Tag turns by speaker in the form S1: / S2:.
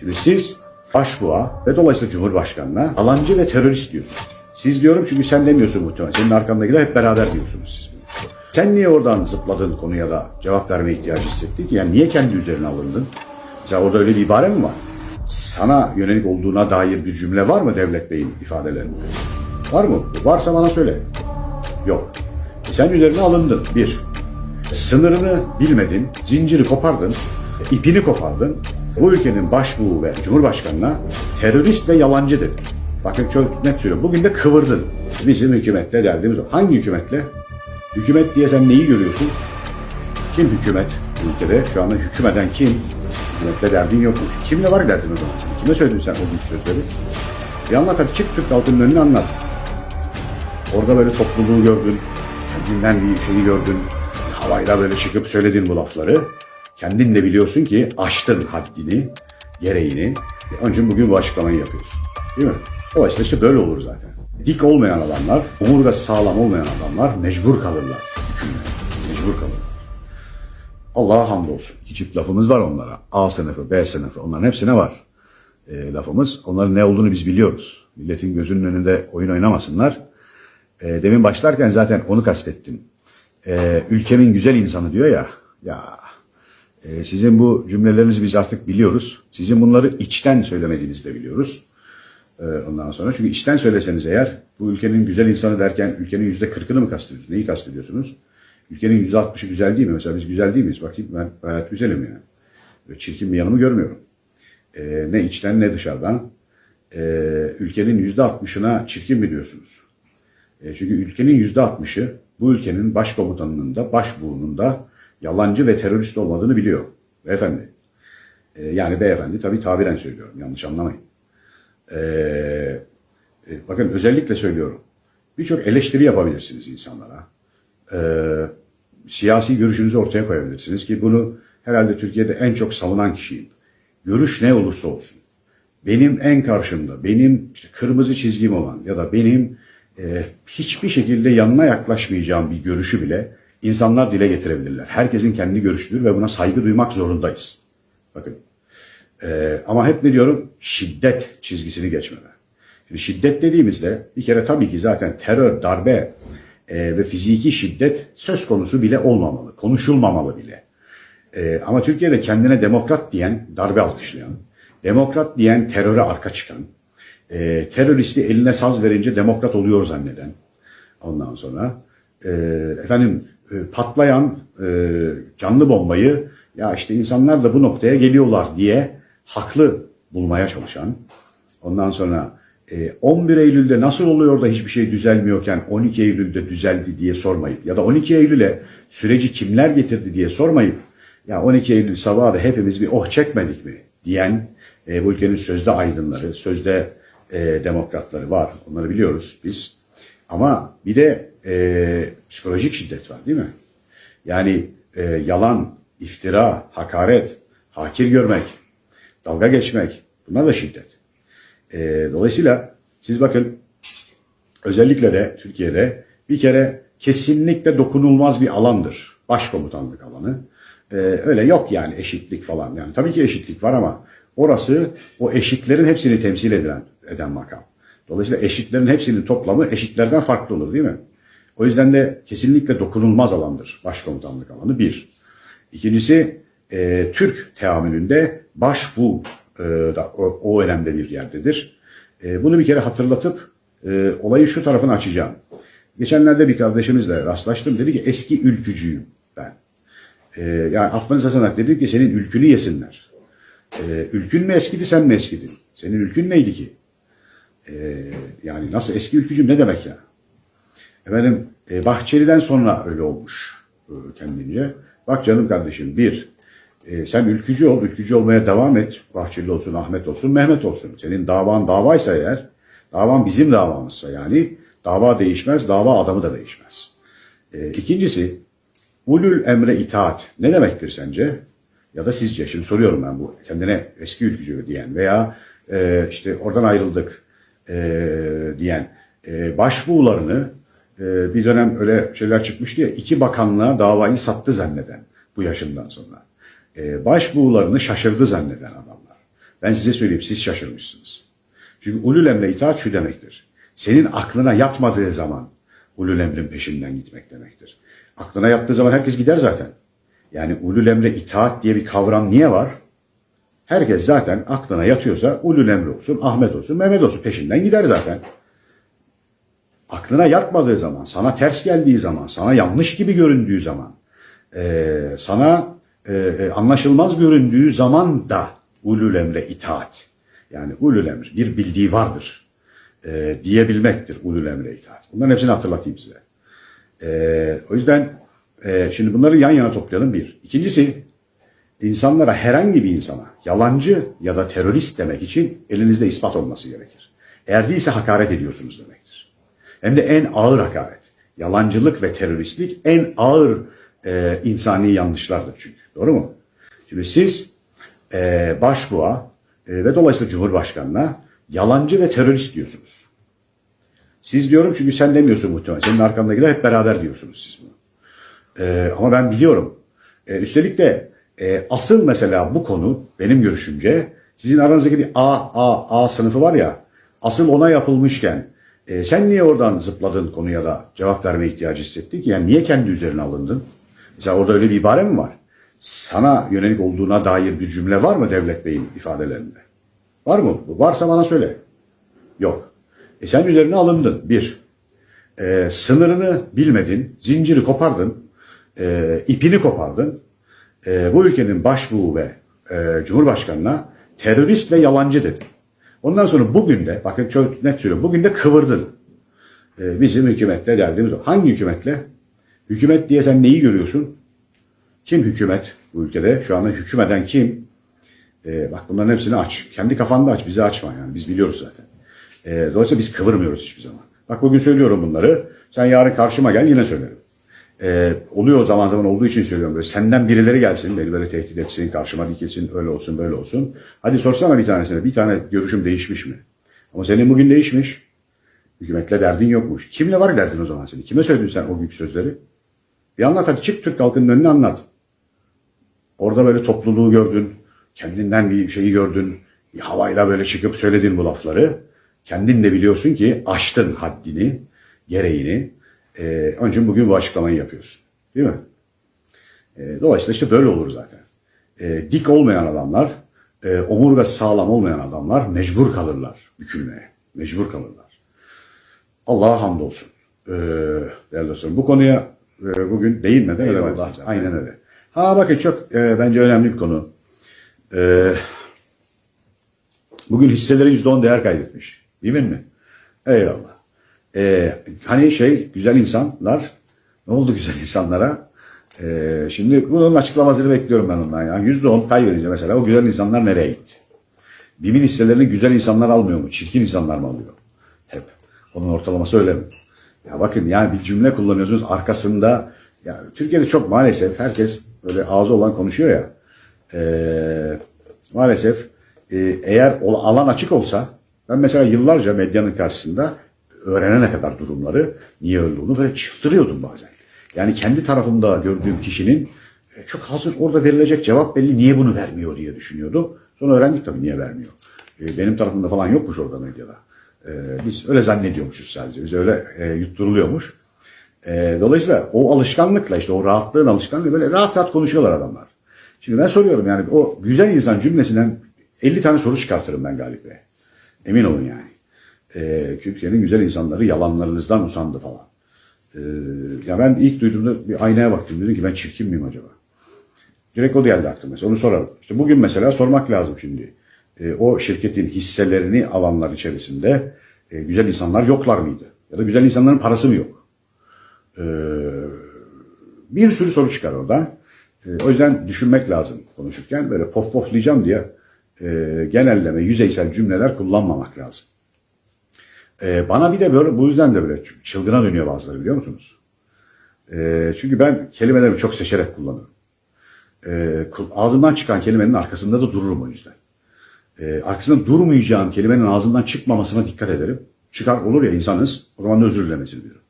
S1: Şimdi siz başbuğa ve dolayısıyla Cumhurbaşkanı'na alancı ve terörist diyorsunuz. Siz diyorum çünkü sen demiyorsun muhtemelen. Senin arkandakiler hep beraber diyorsunuz siz. Sen niye oradan zıpladın konuya da cevap vermeye ihtiyacı hissettin? Yani niye kendi üzerine alındın? Mesela orada öyle bir ibare mi var? Sana yönelik olduğuna dair bir cümle var mı Devlet Bey'in ifadelerinde? Var mı? Varsa bana söyle. Yok. E sen üzerine alındın. Bir. Sınırını bilmedin, zinciri kopardın, ipini kopardın. Bu ülkenin başbuğu ve cumhurbaşkanına terörist ve yalancı dedin. Bakın çok net söylüyorum. Bugün de kıvırdın. Bizim hükümetle derdimiz o. Hangi hükümetle? Hükümet diye sen neyi görüyorsun? Kim hükümet bu ülkede? Şu anda hükümeden kim? Hükümetle derdin yokmuş. Kimle var derdin o zaman? Kime söyledin sen o büyük sözleri? Bir anlat hadi çık Türk halkının önüne anlat. Orada böyle topluluğu gördün. Kendinden bir şeyi gördün. Havayla böyle çıkıp söyledin bu lafları. Kendin de biliyorsun ki aştın haddini, gereğini. Onun için bugün bu açıklamayı yapıyorsun. Değil mi? Dolayısıyla işte böyle olur zaten. Dik olmayan adamlar, omurgası sağlam olmayan adamlar mecbur kalırlar. Mecbur kalırlar. Allah'a hamdolsun. İki çift lafımız var onlara. A sınıfı, B sınıfı onların hepsine var. E, lafımız. Onların ne olduğunu biz biliyoruz. Milletin gözünün önünde oyun oynamasınlar. E, demin başlarken zaten onu kastettim. E, ülkemin güzel insanı diyor ya. Ya e, sizin bu cümlelerinizi biz artık biliyoruz. Sizin bunları içten söylemediğinizi de biliyoruz. E, ondan sonra çünkü içten söyleseniz eğer bu ülkenin güzel insanı derken ülkenin yüzde kırkını mı kastediyorsunuz? Neyi kastediyorsunuz? Ülkenin yüzde altmışı güzel değil mi? Mesela biz güzel değil miyiz? Bakayım ben gayet güzelim yani. Böyle çirkin bir yanımı görmüyorum. E, ne içten ne dışarıdan. E, ülkenin yüzde altmışına çirkin mi diyorsunuz? E, çünkü ülkenin yüzde altmışı bu ülkenin başkomutanının da başbuğunun da yalancı ve terörist olmadığını biliyor. Beyefendi. E, yani beyefendi tabii tabiren söylüyorum. Yanlış anlamayın. E, e, bakın özellikle söylüyorum. Birçok eleştiri yapabilirsiniz insanlara. E, siyasi görüşünüzü ortaya koyabilirsiniz ki bunu herhalde Türkiye'de en çok savunan kişiyim. Görüş ne olursa olsun. Benim en karşımda, benim işte kırmızı çizgim olan ya da benim e, hiçbir şekilde yanına yaklaşmayacağım bir görüşü bile insanlar dile getirebilirler. Herkesin kendi görüşüdür ve buna saygı duymak zorundayız. Bakın. E, ama hep ne diyorum? Şiddet çizgisini geçmeden. Şimdi şiddet dediğimizde bir kere tabii ki zaten terör, darbe e, ve fiziki şiddet söz konusu bile olmamalı. Konuşulmamalı bile. E, ama Türkiye'de kendine demokrat diyen, darbe alkışlayan, demokrat diyen teröre arka çıkan, e, teröristi eline saz verince demokrat oluyor zanneden, ondan sonra e, efendim e, patlayan e, canlı bombayı ya işte insanlar da bu noktaya geliyorlar diye haklı bulmaya çalışan, ondan sonra e, 11 Eylül'de nasıl oluyor da hiçbir şey düzelmiyorken 12 Eylül'de düzeldi diye sormayıp ya da 12 Eylül'e süreci kimler getirdi diye sormayıp ya 12 Eylül sabahı da hepimiz bir oh çekmedik mi diyen e, bu ülkenin sözde aydınları, sözde e, demokratları var. Onları biliyoruz biz. Ama bir de e, psikolojik şiddet var değil mi? Yani e, yalan, iftira, hakaret, hakir görmek, dalga geçmek bunlar da şiddet. E, dolayısıyla siz bakın özellikle de Türkiye'de bir kere kesinlikle dokunulmaz bir alandır. Başkomutanlık alanı. E, öyle yok yani eşitlik falan. Yani tabii ki eşitlik var ama orası o eşitlerin hepsini temsil eden, eden makam. Dolayısıyla eşitlerin hepsinin toplamı eşitlerden farklı olur değil mi? O yüzden de kesinlikle dokunulmaz alandır başkomutanlık alanı bir. İkincisi e, Türk teamülünde başbuğ e, da o, o önemli bir yerdedir. E, bunu bir kere hatırlatıp e, olayı şu tarafını açacağım. Geçenlerde bir kardeşimizle rastlaştım. Dedi ki eski ülkücüyüm ben. E, yani affınıza sığınarak dedim ki senin ülkünü yesinler. E, ülkün mü eskidi sen mi eskidin? Senin ülkün neydi ki? E, yani nasıl eski ülkücüm ne demek ya? Efendim e, Bahçeli'den sonra öyle olmuş e, kendince. Bak canım kardeşim bir, e, sen ülkücü ol, ülkücü olmaya devam et. Bahçeli olsun, Ahmet olsun, Mehmet olsun. Senin davan davaysa eğer, davan bizim davamızsa yani dava değişmez, dava adamı da değişmez. E, ikincisi, ulul emre itaat ne demektir sence? Ya da sizce, şimdi soruyorum ben bu kendine eski ülkücü diyen veya e, işte oradan ayrıldık e, diyen e, başbuğlarını e, bir dönem öyle şeyler çıkmıştı ya iki bakanlığa davayı sattı zanneden bu yaşından sonra. E, başbuğlarını şaşırdı zanneden adamlar. Ben size söyleyeyim siz şaşırmışsınız. Çünkü ulul emre itaat şu demektir. Senin aklına yatmadığı zaman ulul emrin peşinden gitmek demektir. Aklına yattığı zaman herkes gider zaten. Yani ulul emre itaat diye bir kavram niye var? Herkes zaten aklına yatıyorsa ulul emre olsun, Ahmet olsun, Mehmet olsun peşinden gider zaten. Aklına yatmadığı zaman, sana ters geldiği zaman, sana yanlış gibi göründüğü zaman, eee, sana eee, anlaşılmaz göründüğü zaman da ulul emre itaat. Yani ulul emr bir bildiği vardır eee, diyebilmektir ulul emre itaat. Bunların hepsini hatırlatayım size. Eee, o yüzden eee, şimdi bunları yan yana toplayalım bir. İkincisi insanlara herhangi bir insana yalancı ya da terörist demek için elinizde ispat olması gerekir. Eğer değilse hakaret ediyorsunuz demektir. Hem de en ağır hakaret. Yalancılık ve teröristlik en ağır e, insani yanlışlardır çünkü. Doğru mu? Şimdi siz e, başbuğa e, ve dolayısıyla Cumhurbaşkanı'na yalancı ve terörist diyorsunuz. Siz diyorum çünkü sen demiyorsun muhtemelen. Senin arkandakiler hep beraber diyorsunuz siz bunu. Ee, ama ben biliyorum. Ee, üstelik de e, asıl mesela bu konu benim görüşümce sizin aranızdaki A, A, A sınıfı var ya asıl ona yapılmışken e, sen niye oradan zıpladın konuya da cevap verme ihtiyacı hissettin ki? Yani niye kendi üzerine alındın? Mesela orada öyle bir ibare mi var? Sana yönelik olduğuna dair bir cümle var mı Devlet Bey'in ifadelerinde? Var mı? Varsa bana söyle. Yok. E sen üzerine alındın. Bir. E, sınırını bilmedin, zinciri kopardın, e, ipini kopardın. E, bu ülkenin başbuğu ve e, cumhurbaşkanına terörist ve yalancı dedin. Ondan sonra bugün de, bakın çok net söylüyorum, bugün de kıvırdın. E, bizim hükümetle derdimiz o. Hangi hükümetle? Hükümet diye sen neyi görüyorsun? Kim hükümet bu ülkede? Şu anda hükümeden kim? E, bak bunların hepsini aç. Kendi kafanda aç, bizi açma yani. Biz biliyoruz zaten. E, dolayısıyla biz kıvırmıyoruz hiçbir zaman. Bak bugün söylüyorum bunları. Sen yarın karşıma gel yine söylerim. E, oluyor zaman zaman olduğu için söylüyorum böyle. Senden birileri gelsin, beni böyle tehdit etsin, karşıma dikilsin, öyle olsun, böyle olsun. Hadi sorsana bir tanesine, bir tane görüşüm değişmiş mi? Ama senin bugün değişmiş. Hükümetle derdin yokmuş. Kimle var derdin o zaman senin? Kime söyledin sen o büyük sözleri? Bir anlat hadi çık Türk halkının önüne anlat. Orada böyle topluluğu gördün, kendinden bir şeyi gördün, bir havayla böyle çıkıp söyledin bu lafları. Kendin de biliyorsun ki aştın haddini, gereğini. Ee, onun için bugün bu açıklamayı yapıyorsun. Değil mi? Ee, dolayısıyla işte böyle olur zaten. Ee, dik olmayan adamlar, e, omurgası sağlam olmayan adamlar mecbur kalırlar bükülmeye. Mecbur kalırlar. Allah'a hamdolsun. Ee, değerli dostlarım bu konuya e, bugün değinmeden
S2: Eyvallah.
S1: Aynen öyle. Ha bakın çok e, bence önemli bir konu. Ee, bugün hisseleri %10 değer kaybetmiş. Değil mi? Eyvallah. Ee, hani şey güzel insanlar ne oldu güzel insanlara? Ee, şimdi bunun açıklamasını bekliyorum ben ondan. Yani %10 kaybedince mesela o güzel insanlar nereye gitti? BİM'in hisselerini güzel insanlar almıyor mu? Çirkin insanlar mı alıyor? Hep. Onun ortalaması öyle mi? Ya bakın yani bir cümle kullanıyorsunuz arkasında ya Türkiye'de çok maalesef herkes böyle ağzı olan konuşuyor ya. Ee, maalesef e, eğer alan açık olsa ben mesela yıllarca medyanın karşısında öğrenene kadar durumları niye olduğunu böyle çıldırıyordum bazen. Yani kendi tarafımda gördüğüm kişinin e, çok hazır orada verilecek cevap belli niye bunu vermiyor diye düşünüyordum. Sonra öğrendik tabii niye vermiyor. E, benim tarafımda falan yokmuş orada medyada. E, biz öyle zannediyormuşuz sadece. Biz öyle yutturuluyormuş. Dolayısıyla o alışkanlıkla işte o rahatlığın alışkanlığı böyle rahat rahat konuşuyorlar adamlar. Şimdi ben soruyorum yani o güzel insan cümlesinden 50 tane soru çıkartırım ben Galip. Emin olun yani. E, Türkiye'nin güzel insanları yalanlarınızdan usandı falan. E, ya ben ilk duyduğumda bir aynaya baktım dedim ki ben çirkin miyim acaba? Direkt o geldi aklıma onu sorarım. İşte bugün mesela sormak lazım şimdi. E, o şirketin hisselerini alanlar içerisinde e, güzel insanlar yoklar mıydı? Ya da güzel insanların parası mı yok? E, bir sürü soru çıkar orada. E, o yüzden düşünmek lazım konuşurken. Böyle pof poflayacağım diye e, genelleme, yüzeysel cümleler kullanmamak lazım. E, bana bir de böyle bu yüzden de böyle çılgına dönüyor bazıları biliyor musunuz? E, çünkü ben kelimelerimi çok seçerek kullanırım. E, ağzımdan çıkan kelimenin arkasında da dururum o yüzden. E, arkasında durmayacağım kelimenin ağzından çıkmamasına dikkat ederim. Çıkar olur ya insanız o zaman özür dilemesi diyorum.